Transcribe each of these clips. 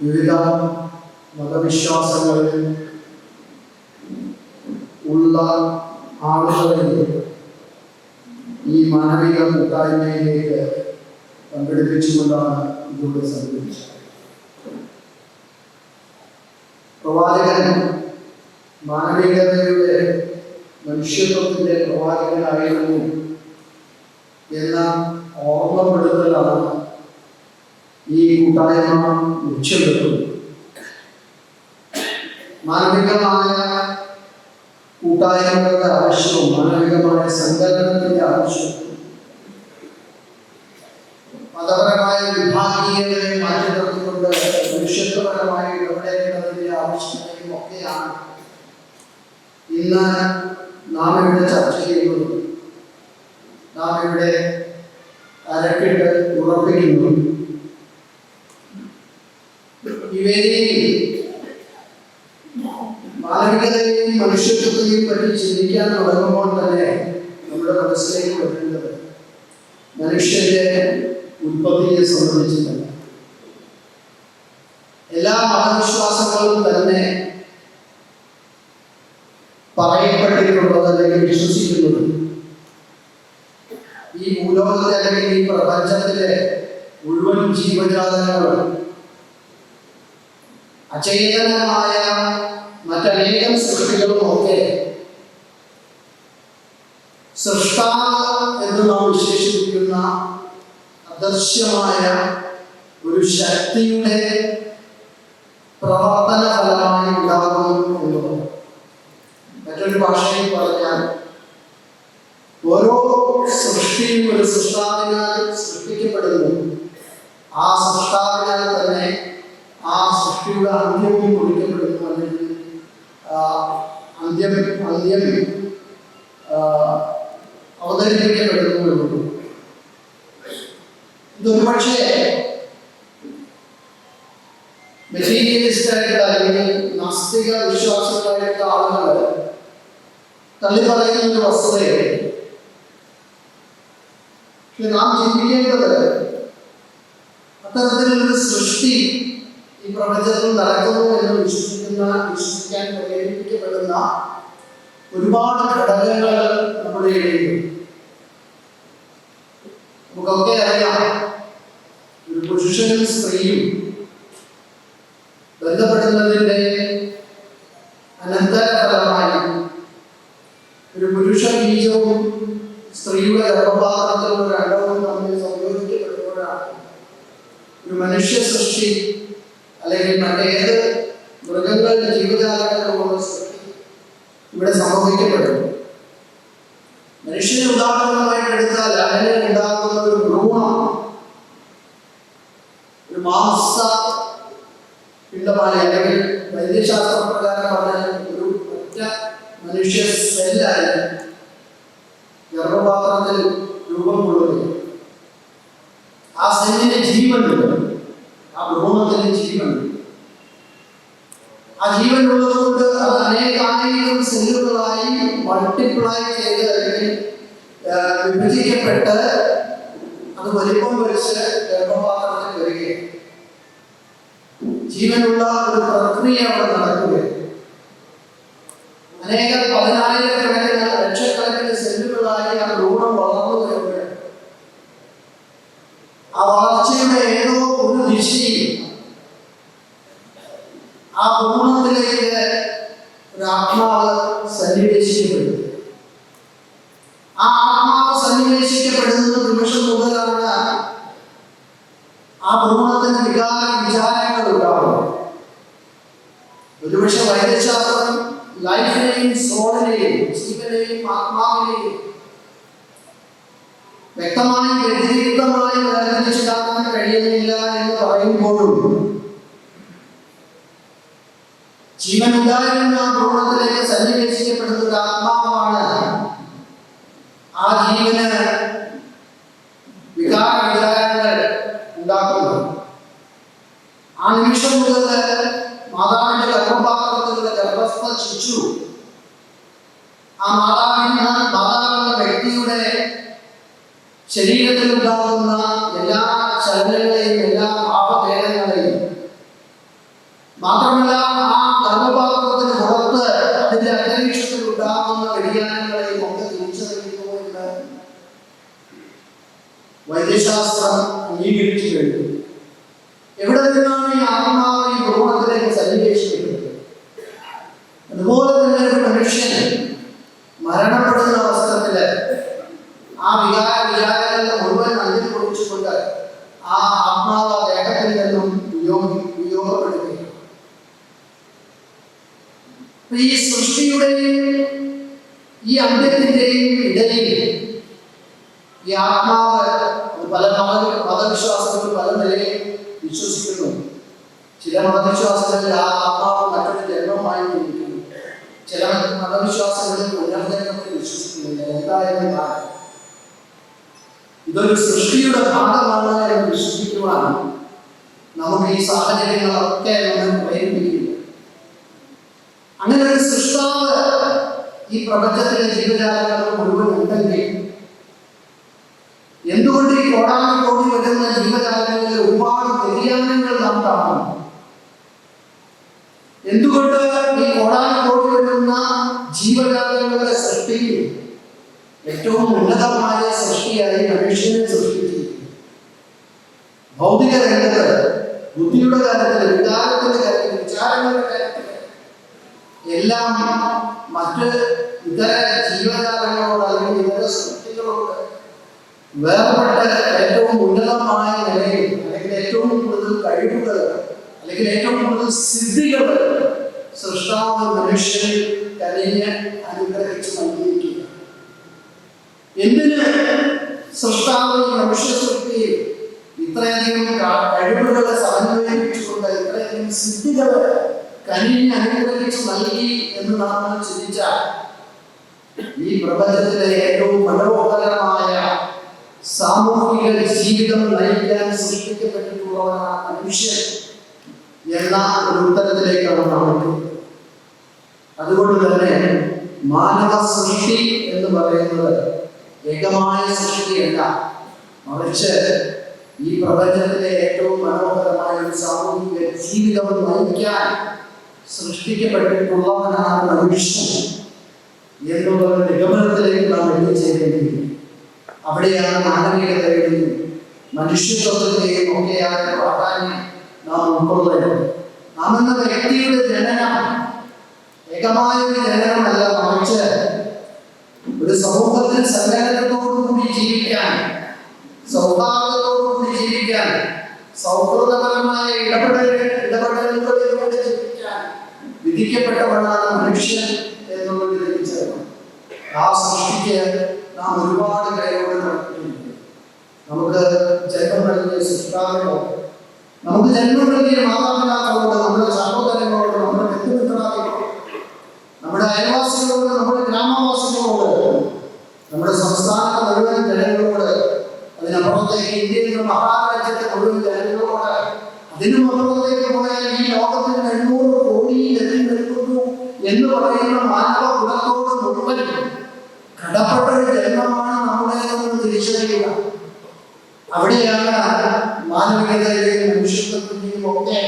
വിവിധ മതവിശ്വാസങ്ങളിൽ ഉള്ള ആളുകളെ ഈ മാനവിക കൂട്ടായ്മയിലേക്ക് പങ്കെടുപ്പിച്ചുകൊണ്ടാണ് ഇതിലൂടെ സംഘടിപ്പിച്ചത്. പ്രവാചകൻ മാനവികതയുടെ മനുഷ്യത്വത്തിന്റെ പ്രവാചകനായിരുന്നു എന്ന ഓർമ്മപ്പെടുത്തലാണ് ഈ കൂട്ടായ്മ ലക്ഷ്യമിടുന്നത് മാനവികമായ കൂട്ടായ്മകളുടെ ആവശ്യവും മാനവികമായ സങ്കല്പത്തിന്റെ ആവശ്യവും. മതപരമായ വിഭാഗീയതയെ മാറ്റി നിർത്തിക്കൊണ്ട് മനുഷ്യത്വപരമായി ഇടപെടേണ്ടതിന്റെ ആവശ്യകതയും ഒക്കെയാണ് ഇന്ന് നാം ഇവിടെ ചർച്ച ചെയ്യുന്നത്. നാം ഇവിടെ അരക്കിട്ട് ഉറപ്പിക്കുന്നു. മാനവികതയെയും മനുഷ്യത്വത്തെയും പറ്റി ചിന്തിക്കാൻ തുടങ്ങുമ്പോൾ തന്നെ നമ്മുടെ മനസ്സിലേക്ക് വരുന്നത് മനുഷ്യന്റെ ഉത്പത്തിയെ സംബന്ധിച്ചിട്ടല്ല. എല്ലാ മതവിശ്വാസങ്ങളും തന്നെ പറയപ്പെട്ടിട്ടുള്ളത് അല്ലെങ്കിൽ വിശ്വസിക്കുന്നത് ഈ ഭൂലോകത്തെ അല്ലെങ്കിൽ ഈ പ്രപഞ്ചത്തിലെ മുഴുവൻ ജീവജാലങ്ങളും അചേതനമായ മറ്റനേകം സൃഷ്ടികളും ഒക്കെ സൃഷ്ടാവ് എന്ന് നാം വിശേഷിപ്പിക്കുന്ന അദൃശ്യമായ ഒരു ശക്തിയുടെ പ്രവർത്തന ഫലമായി ഉണ്ടാകുന്നു എന്നുള്ളത്. മറ്റൊരു ഭാഷയിൽ പറഞ്ഞാൽ ഓരോ സൃഷ്ടിയും ഒരു സൃഷ്ടാവിനാൽ സൃഷ്ടിക്കപ്പെടുന്നു. ആ സൃഷ്ടാവിനാൽ തന്നെ സൃഷ്ടിയുടെ അന്ത്യവും കുറിക്കപ്പെടുന്നു അല്ലെങ്കിൽ അന്ത്യം അന്ത്യം അവതരിപ്പിക്കപ്പെടുന്നു എന്നുള്ളൂ ഇതൊരു പക്ഷേ മെറ്റീരിയലിസ്റ്റ് ആയിട്ടുള്ള അല്ലെങ്കിൽ നാസ്തിക വിശ്വാസങ്ങളായിട്ടുള്ള ആളുകൾ തള്ളി പറയുന്ന ഒരു വസ്തുതയാണ് പക്ഷെ നാം ചിന്തിക്കേണ്ടത് അത്തരത്തിലൊരു സൃഷ്ടി പ്രപഞ്ചത്തിൽ നടക്കുന്നു എന്ന് വിശ്വസിക്കുന്ന വിശ്വസിക്കാൻ പ്രേരിപ്പിക്കപ്പെടുന്ന ഒരുപാട് ഘടകങ്ങൾ നമ്മുടെ ഇടയിലുണ്ട്. അല്ലെങ്കിൽ മറ്റേത് മൃഗങ്ങളുടെ ജീവജാലങ്ങളുള്ള സൃഷ്ടി ഇവിടെ സംഭവിക്കപ്പെടുന്നു മനുഷ്യന് ഉദാഹരണമായിട്ട് എടുത്താൽ അങ്ങനെ ഉണ്ടാകുന്ന ഒരു ഭ്രൂണം ഒരു മാംസ പിണ്ടമാണ് അല്ലെങ്കിൽ വൈദ്യശാസ്ത്ര പ്രകാരം പറഞ്ഞാൽ ഒരു ഒറ്റ മനുഷ്യ സെല്ലായി ഗർഭപാത്രത്തിൽ രൂപം കൊള്ളുകയും ആ സെല്ലിന് ജീവനുണ്ട് ആ ഭ്രൂണത്തിന് ജീവനുണ്ട് ആ ജീവൻ ഉള്ളതുകൊണ്ട് അത് അനേകായിരം സെല്ലുകളായി മൾട്ടിപ്ലൈ ചെയ്ത് വിഭജിക്കപ്പെട്ട് അത് വലിപ്പം വെച്ച് ഗർഭപാത്രത്തിൽ വരികയും ജീവനുള്ള ഒരു പ്രക്രിയ അവിടെ നടക്കുകയാണ് അനേകം പതിനായിരക്കണക്കിന് ലക്ഷക്കണക്കിന് സെല്ലുകളായി ആ ഭ്രൂണം വളർന്നു വരുമ്പോൾ ആ വളർച്ചയുടെ ഏതോ ഒരു ദിശയിൽ ആ ഭ്രൂണത്തിലേക്ക് ഒരു ആത്മാവ് സന്നിവേശിക്കപ്പെടുന്നു ആ ആത്മാവ് സന്നിവേശിക്കപ്പെടുന്ന നിമിഷം മുതലാണ് ആ ഭ്രൂണത്തിന് വികാര വിചാരങ്ങൾ ഉണ്ടാവും ഒരുപക്ഷെ വൈദ്യശാസ്ത്രം ലൈഫിനെയും സോളിനെയും ആത്മാവിനെയും വ്യക്തമായി വ്യതിരിക്തമായി വേർതിരിച്ചിടാൻ കഴിയുന്നില്ല എന്ന് പറയുമ്പോഴും ജീവൻ ഉണ്ടായിരുന്ന ഭ്രൂണത്തിലേക്ക് സന്നിവേശിക്കപ്പെടുന്ന ഒരു ആത്മാവാണ് ആ ജീവന് വികാര വിചാരങ്ങൾ ഉണ്ടാക്കുന്നത് ആ നിമിഷം മുതൽ മാതാവിന്റെ ഗർഭപാത്രത്തിലുള്ള ശിശു ആ മാതാവിന് മാതാവെന്ന വ്യക്തിയുടെ ശരീരത്തിൽ ഉണ്ടാകുന്ന എല്ലാ ചലനങ്ങളെയും എല്ലാ ഭാവഭേദങ്ങളെയും മാത്രമല്ല ആ ഗർഭപാത്രത്തിന് പുറത്ത് അതിന്റെ അന്തരീക്ഷത്തിൽ ഉണ്ടാകുന്ന വ്യതിയാനങ്ങളെയും ഒക്കെ തിരിച്ചറിയുന്നു വൈദ്യശാസ്ത്രം അംഗീകരിച്ചു കഴിഞ്ഞു എവിടെ നിന്നാണ് ഈ ആത്മാവ് ഈ ഭ്രൂണത്തിലേക്ക് സന്നിവേശിക്കുന്നത് അതുപോലെ തന്നെ ഒരു മനുഷ്യൻ മരണപ്പെടുന്ന അവസരത്തിൽ ആ വികാര വിചാരങ്ങളുടെ മുഴുവൻ അന്തിൽ കുറിച്ചുകൊണ്ട് ആ ആത്മാവ് ആ ദേഹത്തിൽ നിന്നും വിയോഗി വിയോഗപ്പെടുകയും അപ്പൊ ഈ സൃഷ്ടിയുടെയും ഈ അന്ത്യത്തിന്റെയും ഇടയിൽ ഈ ആത്മാവ് പല മത മതവിശ്വാസങ്ങൾ പല നിലയിൽ വിശ്വസിക്കുന്നു. ചില മതവിശ്വാസങ്ങളിൽ ആ ആത്മാവ് മറ്റൊരു ജന്മമായി ചില മതവിശ്വാസങ്ങളിൽ പുനർജന്മത്തിൽ വിശ്വസിക്കുന്നില്ല. എന്തായാലും ഇതൊരു സൃഷ്ടിയുടെ ഭാഗമാണ് എന്ന് വിശ്വസിക്കുവാൻ നമുക്ക് ഈ സാഹചര്യങ്ങളൊക്കെ നമ്മെ പ്രേരിപ്പിക്കുന്നു അങ്ങനെ ഒരു സൃഷ്ടാവ് ഈ പ്രപഞ്ചത്തിലെ ജീവജാലങ്ങൾ മുഴുവൻ ഉണ്ടെങ്കിൽ എന്തുകൊണ്ട് തോന്നി വരുന്ന ജീവജാലങ്ങളിൽ ഒരുപാട് വ്യതിയാനങ്ങൾ നാം കാണുന്നു. എന്തുകൊണ്ട് ഈ കോടാനുകോടി വരുന്ന ജീവജാലങ്ങളുടെ സൃഷ്ടിയിൽ ഏറ്റവും ഉന്നതമായ സൃഷ്ടിയായി മനുഷ്യനെ സൃഷ്ടിച്ചിരിക്കുന്നു. ഭൗതിക രംഗത്ത് ബുദ്ധിയുടെ കാര്യത്തിൽ വികാരത്തിന്റെ കാര്യത്തിൽ വിചാരങ്ങളുടെ എല്ലാം മറ്റ് ഇതര ജീവജാലങ്ങളോട് അല്ലെങ്കിൽ ഇതര സൃഷ്ടികളോട് വേർപെട്ട ഏറ്റവും ഉന്നതമായ നിലയിൽ അല്ലെങ്കിൽ ഏറ്റവും കൂടുതൽ കഴിവുകൾ അല്ലെങ്കിൽ ഏറ്റവും കൂടുതൽ സിദ്ധികൾ സൃഷ്ടാവ് മനുഷ്യനിൽ കനിഞ്ഞ് അനുഗ്രഹിച്ച് നൽകിയിരിക്കുക എന്തിന് സൃഷ്ടാവ് മനുഷ്യ സൃഷ്ടിയിൽ ഇത്രയധികം കഴിവുകളെ സമന്വയിപ്പിച്ചുകൊണ്ട് ഇത്രയധികം സിദ്ധികൾ കനിഞ്ഞ് അനുഗ്രഹിച്ച് നൽകി എന്ന് നാം ചിന്തിച്ചാൽ ഈ പ്രപഞ്ചത്തിലെ ഏറ്റവും മനോഹരമായ സാമൂഹിക ജീവിതം നയിക്കാൻ സൃഷ്ടിക്കപ്പെട്ടിട്ടുള്ളവരാണ് മനുഷ്യൻ എന്ന ഒരു ഉത്തരത്തിലേക്കാണ് നമ്മൾ അതുകൊണ്ട് തന്നെ മാനവ സൃഷ്ടി എന്ന് പറയുന്നത് ഏകമായ സൃഷ്ടിയല്ല. മറിച്ച് ഈ പ്രപഞ്ചത്തിലെ ഏറ്റവും മനോഹരമായ ഒരു സാമൂഹിക ജീവിതം നയിക്കാൻ സൃഷ്ടിക്കപ്പെട്ടിട്ടുള്ളവനാണ് മനുഷ്യൻ എന്നുള്ള നിഗമനത്തിലേക്ക് നാം എത്തിച്ചേരേണ്ടിയിരിക്കുന്നു. അവിടെയാണ് മാനവികതയുടെയും മനുഷ്യത്വത്തിന്റെയും ഒക്കെയായ പ്രാധാന്യം നാം ഉൾക്കൊള്ളേണ്ടത് നാം എന്ന വ്യക്തിയുടെ ജനനം ഏകമായ ഒരു ജനനമല്ല മറിച്ച് ഒരു സമൂഹത്തിൽ സങ്കലനത്തോടുകൂടി ജീവിക്കാൻ സൗഹാർദ്ദത്തോടുകൂടി ജീവിക്കാൻ സൗഹൃദപരമായ ഇടപെടൽ ഇടപെടലുകളിലൂടെ ജീവിക്കാൻ വിധിക്കപ്പെട്ടവളാണ് മനുഷ്യൻ എന്നുള്ളത് തിരിച്ചറിയണം ആ സൃഷ്ടിക്ക് നാം ഒരുപാട് നടത്തിയിട്ടുണ്ട്. നമുക്ക് ജന്മം നൽകിയ സൃഷ്ടാവിനോ നമുക്ക് ജന്മം നൽകിയ മാതാപിതാക്കളോട് നമ്മുടെ തിരിച്ചറിയുക അവിടെയാണ് മാനവികതയുടെയും മനുഷ്യത്വത്തിന്റെയും ഒക്കെ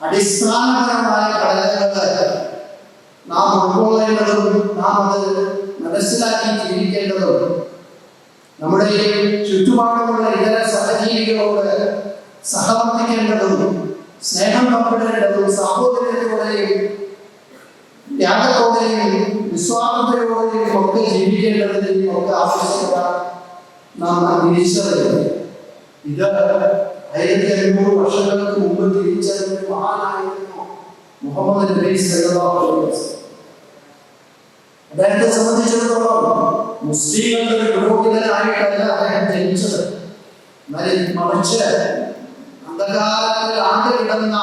അടിസ്ഥാനപരമായ ഘടകങ്ങൾ നാം ഉൾക്കൊള്ളേണ്ടതും നാം അത് മനസ്സിലാക്കി ജീവിക്കേണ്ടതും. നമ്മുടെ ചുറ്റുപാടുമുള്ള ഇതര സഹജീവികളോട് സഹവർത്തിക്കേണ്ടതും സ്നേഹം പങ്കിടേണ്ടതും സാഹോദര്യത്തോടെയും ത്യാഗത്തോടെയും നിസ്വാർത്ഥതയോടെയും ഒക്കെ ജീവിക്കേണ്ടതിന്റെയും ഒക്കെ ആവശ്യകത നാം തിരിച്ചറിയുന്നത് ഇത് ആയിരത്തി അഞ്ഞൂറ് വർഷങ്ങൾക്ക് മുമ്പ് തിരിച്ചറിഞ്ഞ മഹാനായിരുന്നു മുഹമ്മദ് നബി അദ്ദേഹത്തെ സംബന്ധിച്ചിടത്തോളം മുസ്ലിങ്ങളുടെ ഒരു പുരോഹിതനായിട്ടല്ല അദ്ദേഹം ജനിച്ചത്. മറി മറിച്ച് അന്ധകാരത്തിൽ ആണ്ട് കിടന്ന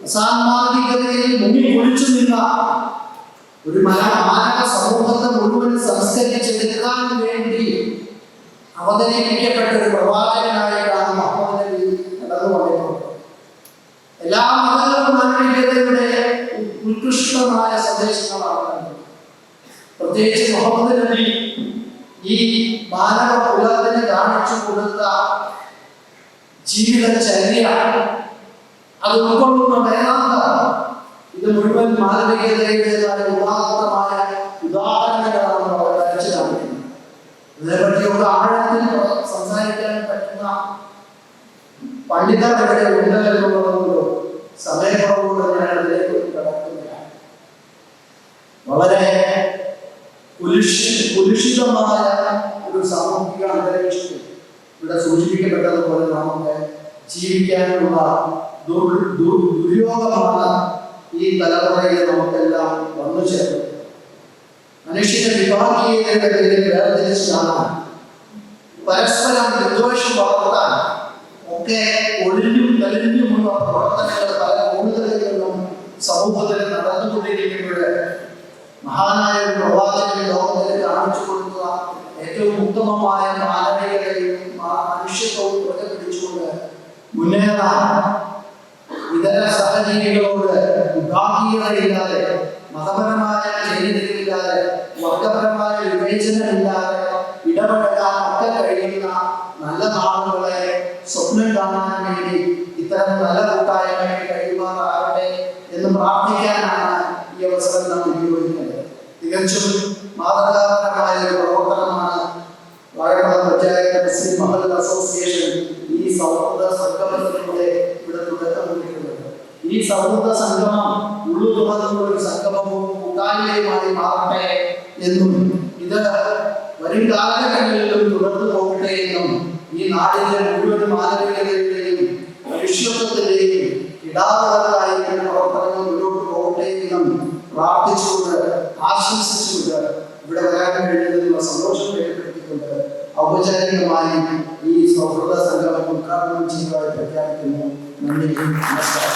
അസാന്മാർഗികതയിൽ മുങ്ങി ഒളിച്ചു നിന്ന ഒരു മന- മാനവ സമൂഹത്തെ മുഴുവൻ സംസ്കരിച്ചെടുക്കാൻ വേണ്ടി? അവതരിപ്പിക്കപ്പെട്ട ഒരു പ്രവാചകനായിട്ടാണ് മുഹമ്മദ് നടന്നു കടന്നുകൊണ്ടിട്ടുള്ളത് എല്ലാ മതങ്ങളും ഉത്കൃഷ്ടമായ സന്ദേശങ്ങളാണ്. പ്രത്യേകിച്ച് മുഹമ്മദ് ഈ മാനവ കുലത്തിന് കാണിച്ചു കൊടുത്ത ജീവിതചര്യ അത് ഉൾക്കൊള്ളുന്ന വേദാന്തം ഇത് മുഴുവൻ മാനവികതയുടെ ഉദാത്തമായ ഉദാഹരണങ്ങളാണ് നമ്മൾ വരച്ചു കാണിക്കുന്നത്. ആഴത്തിൽ സംസാരിക്കാൻ പറ്റുന്ന പണ്ഡിതർ ഇവിടെ ഉണ്ട് സമയക്കുറവുകൊണ്ട് ഞാൻ അതിലേക്ക് കടക്കുന്നില്ല. വളരെ കുലുഷി കുലുഷിതമായ ഒരു സാമൂഹിക അന്തരീക്ഷത്തിൽ ഇവിടെ സൂചിപ്പിക്കപ്പെട്ടതുപോലെ നമുക്ക് ജീവിക്കാനുള്ള ദുർ- ദുര്യോഗമാണ് ഈ തലമുറയിൽ നമുക്കെല്ലാം വന്നു ചേർന്നു. മനുഷ്യന്റെ വിഭാഗീയതയുടെ പേരിൽ വേർതിരിച്ച് പരസ്പരം വിദ്വേഷം വളർത്താൻ ഒക്കെ ഒളിഞ്ഞും കലിഞ്ഞുമുള്ള പ്രവർത്തനങ്ങൾ പല കൂടുതലുകളിലും സമൂഹത്തിൽ നടന്നുകൊണ്ടിരിക്കുമ്പോൾ മഹാനായ പ്രവാചകൻ ലോകത്തിൽ കാണിച്ചു കൊടുത്ത ഏറ്റവും ഉത്തമമായ മാനവികതയും മനുഷ്യത്വവും പ്രകടിപ്പിച്ചുകൊണ്ട് മുന്നേറാൻ ഇതര സഹജീവികളോട് വിഭാഗീയതയില്ലാതെ മതപരമായ ചേരിതിരിവില്ലാതെ വർഗപരമായ വിവേചനമില്ലാതെ ഇടപെടാൻ ഒക്കെ കഴിയുന്ന നല്ല നാളുകളെ സ്വപ്നം കാണാൻ വേണ്ടി ഇത്തരം നല്ല കൂട്ടായ്മകൾ കഴിയുമാറാകട്ടെ എന്ന് പ്രാർത്ഥിക്കാനാണ് ഈ അവസരം നാം ഉപയോഗിക്കുന്നത്. തികച്ചും മാതൃകാപരമായ ഈ സൗഹൃദ സംഗമം ഉള്ളു തുറന്നുള്ള ഒരു സംഗമവും കൂട്ടായ്മയുമായി മാറട്ടെ എന്നും ഇത് വരും കാലഘട്ടങ്ങളിലും തുടർന്നു പോകട്ടെ എന്നും ഈ നാടിന്റെ മുഴുവൻ മാനവികതയുടെയും മനുഷ്യത്വത്തിന്റെയും ഇടാതലായിരിക്കുന്ന